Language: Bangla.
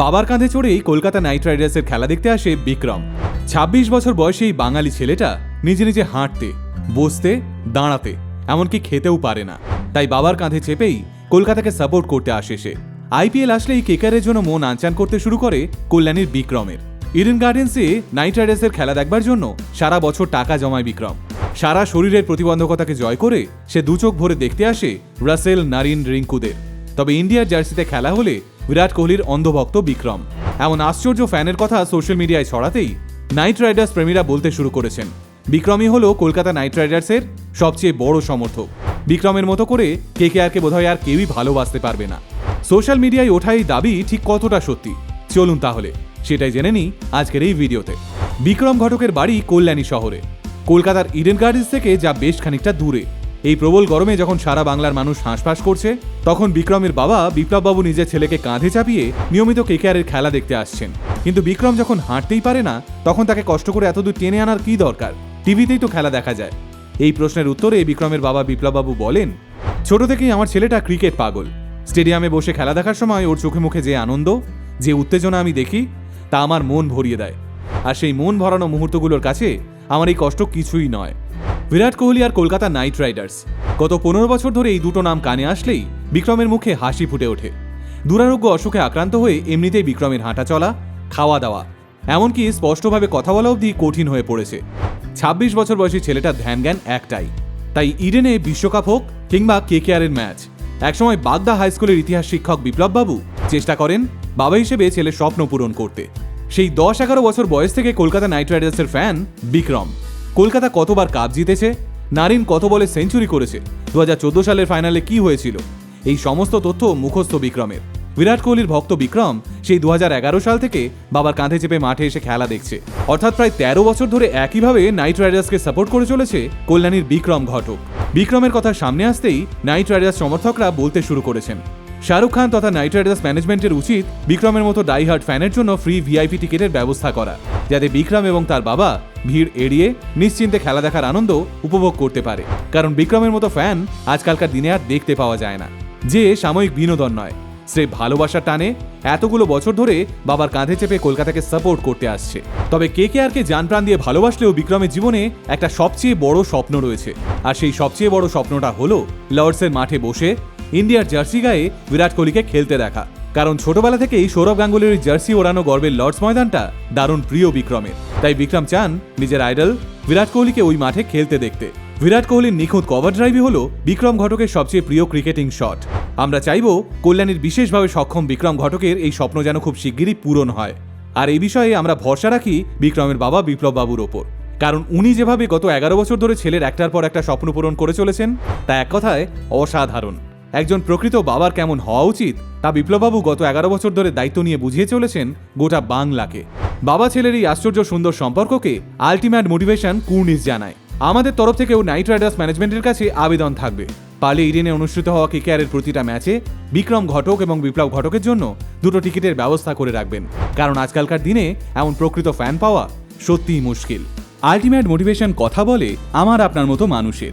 বাবার কাঁধে চড়েই কলকাতা নাইট রাইডার্সের খেলা দেখতে আসে বিক্রম। ২৬ বছর বয়সী এই বাঙালি ছেলেটা নিজে নিজে হাঁটতে, বসতে, দাঁড়াতে, এমনকি খেতেও পারে না। তাই বাবার কাঁধে চেপেই কলকাতাকে সাপোর্ট করতে আসে সে। আইপিএল আসলেই কেকারের জন্য মন আনচান করতে শুরু করে কল্যাণীর বিক্রমের। ইডেন গার্ডেন্সে নাইট রাইডার্সের খেলা দেখবার জন্য সারা বছর টাকা জমায় বিক্রম। সারা শরীরের প্রতিবন্ধকতাকে জয় করে সে দুচোখ ভরে দেখতে আসে রাসেল নারিন রিঙ্কুদের। তবে ইন্ডিয়ার জার্সিতে খেলা হলে বিরাট কোহলির অন্ধভক্ত বিক্রম। এমন আশ্চর্য ফ্যানের কথা সোশ্যাল মিডিয়ায় ছড়াতেই নাইট রাইডার্স প্রেমীরা বলতে শুরু করেছেন। বিক্রমই হলো কলকাতা নাইট রাইডার্সের সবচেয়ে বড় সমর্থক। বিক্রমের মতো করে কে কে আরকে বোধহয় আর কেউই ভালোবাসতে পারবে না। সোশ্যাল মিডিয়ায় ওঠা এই দাবি ঠিক কতটা সত্যি? চলুন তাহলে, সেটাই জেনে নিই আজকের এই ভিডিওতে। বিক্রম ঘটকের বাড়ি কল্যাণী শহরে। কলকাতার ইডেন গার্ডেন্স থেকে যা বেশ খানিকটা দূরে। এই প্রবল গরমে যখন সারা বাংলার মানুষ হাঁসফাঁস করছে, তখন বিক্রমের বাবা বিপ্লববাবু নিজের ছেলেকে কাঁধে চাপিয়ে নিয়মিত কেকেআরের খেলা দেখতে আসছেন। কিন্তু বিক্রম যখন হাঁটতেই পারে না, তখন তাকে কষ্ট করে এতদূর টেনে আনার কি দরকার? টিভিতেই তো খেলা দেখা যায়। এই প্রশ্নের উত্তরে বিক্রমের বাবা বিপ্লববাবু বলেন, ছোট থেকেই আমার ছেলেটা ক্রিকেট পাগল। স্টেডিয়ামে বসে খেলা দেখার সময় ওর চোখে মুখে যে আনন্দ, যে উত্তেজনা আমি দেখি, তা আমার মন ভরিয়ে দেয়। আর সেই মন ভরানো মুহূর্তগুলোর কাছে আমার এই কষ্ট কিছুই নয়। বিরাট কোহলি আর কলকাতা নাইট রাইডার্স। গত পনেরো বছর ধরে এই দুটো নাম কানে আসলেই বিক্রমের মুখে হাসি ফুটে ওঠে। দুরারোগ্য অসুখে আক্রান্ত হয়ে এমনিতেই বিক্রমের হাঁটা চলা, খাওয়া দাওয়া, এমনকি স্পষ্টভাবে কথা বলা অবধি কঠিন হয়ে পড়েছে। ছাব্বিশ বছর বয়সী ছেলেটার ধ্যান জ্ঞান একটাই। তাই ইডেনে বিশ্বকাপ হোক কিংবা কেকেআরের ম্যাচ, একসময় বাগদা হাই স্কুলের ইতিহাস শিক্ষক বিপ্লববাবু চেষ্টা করেন বাবা হিসেবে ছেলের স্বপ্ন পূরণ করতে। সেই দশ এগারো বছর বয়স থেকে কলকাতা নাইট রাইডার্সের ফ্যান বিক্রম। কলকাতা কতবার কাপ জিতেছে? নারিন কত বলে সেঞ্চুরি করেছে? দু হাজার চোদ্দ সালের ফাইনালে কি হয়েছিল? এই সমস্ত তথ্য মুখস্থ বিক্রমের। বিরাট কোহলির ভক্ত বিক্রম সেই দু হাজার এগারো সাল থেকে বাবার কাঁধে চেপে মাঠে এসে খেলা দেখছে। অর্থাৎ প্রায় তেরো বছর ধরে একইভাবে নাইট রাইডার্সকে সাপোর্ট করে চলেছে কল্যাণীর বিক্রম ঘটক। বিক্রমের কথা সামনে আসতেই নাইট রাইডার্স সমর্থকরা বলতে শুরু করেছেন শাহরুখ খান তথা নাইট রাইডার্স ম্যানেজমেন্টের উচিত বিক্রমের মতো ডাইহার্ট ফ্যানের জন্য ফ্রি ভিআইপি টিকিটের ব্যবস্থা করা, যাতে বিক্রম এবং তার বাবা ভিড় এড়িয়ে নিশ্চিন্তে খেলা দেখার আনন্দ উপভোগ করতে পারে। কারণ বিক্রমের মতো ফ্যান আজকালকার দিনে আর দেখতে পাওয়া যায় না। যে সাময়িক বিনোদন নয়, সে ভালোবাসার টানে, এতগুলো বছর ধরে বাবার কাঁধে চেপে কলকাতাকে সাপোর্ট করতে আসছে। তবে কে কে আরকে জান প্রাণ দিয়ে ভালোবাসলেও বিক্রমের জীবনে একটা সবচেয়ে বড় স্বপ্ন রয়েছে। আর সেই সবচেয়ে বড় স্বপ্নটা হলো লর্ডসের মাঠে বসে ইন্ডিয়ার জার্সি গায়ে বিরাট কোহলিকে খেলতে দেখা। কারণ ছোটবেলা থেকেই সৌরভ গাঙ্গুলির জার্সি ওড়ানো গর্বের লর্ডস ময়দানটা দারুণ প্রিয় বিক্রমের। তাই বিক্রম চান নিজের আইডল বিরাট কোহলিকে ওই মাঠে খেলতে দেখতে। বিরাট কোহলির নিখুঁত কভার ড্রাইভই হলো বিক্রম ঘটকের সবচেয়ে প্রিয় ক্রিকেটিং শট। আমরা চাইব কল্যাণীর বিশেষভাবে সক্ষম বিক্রম ঘটকের এই স্বপ্ন যেন খুব শিগগিরই পূরণ হয়। আর এই বিষয়ে আমরা ভরসা রাখি বিক্রমের বাবা বিপ্লব বাবুর ওপর। কারণ উনি যেভাবে গত এগারো বছর ধরে ছেলের একটার পর একটা স্বপ্ন পূরণ করে চলেছেন, তা এক কথায় অসাধারণ। একজন প্রকৃত বাবার কেমন হওয়া উচিত? তা বিপ্লববাবু গত এগারো বছর ধরে দায়িত্ব নিয়ে বুঝিয়ে চলেছেন গোটা বাংলাকে। বাবা ছেলের এই আশ্চর্য সুন্দর সম্পর্ককে আলটিমেট মোটিভেশন কুর্নিশ জানায়। আমাদের তরফ থেকেও নাইট রাইডার্স ম্যানেজমেন্টের কাছে আবেদন থাকবে। পালে ইডেনে অনুষ্ঠিত হওয়া কেকেআরের প্রতিটা ম্যাচে বিক্রম ঘটক এবং বিপ্লব ঘটকের জন্য দুটো টিকিটের ব্যবস্থা করে রাখবেন। কারণ আজকালকার দিনে এমন প্রকৃত ফ্যান পাওয়া সত্যিই মুশকিল। আলটিমেট মোটিভেশন কথা বলে আমার আপনার মতো মানুষের।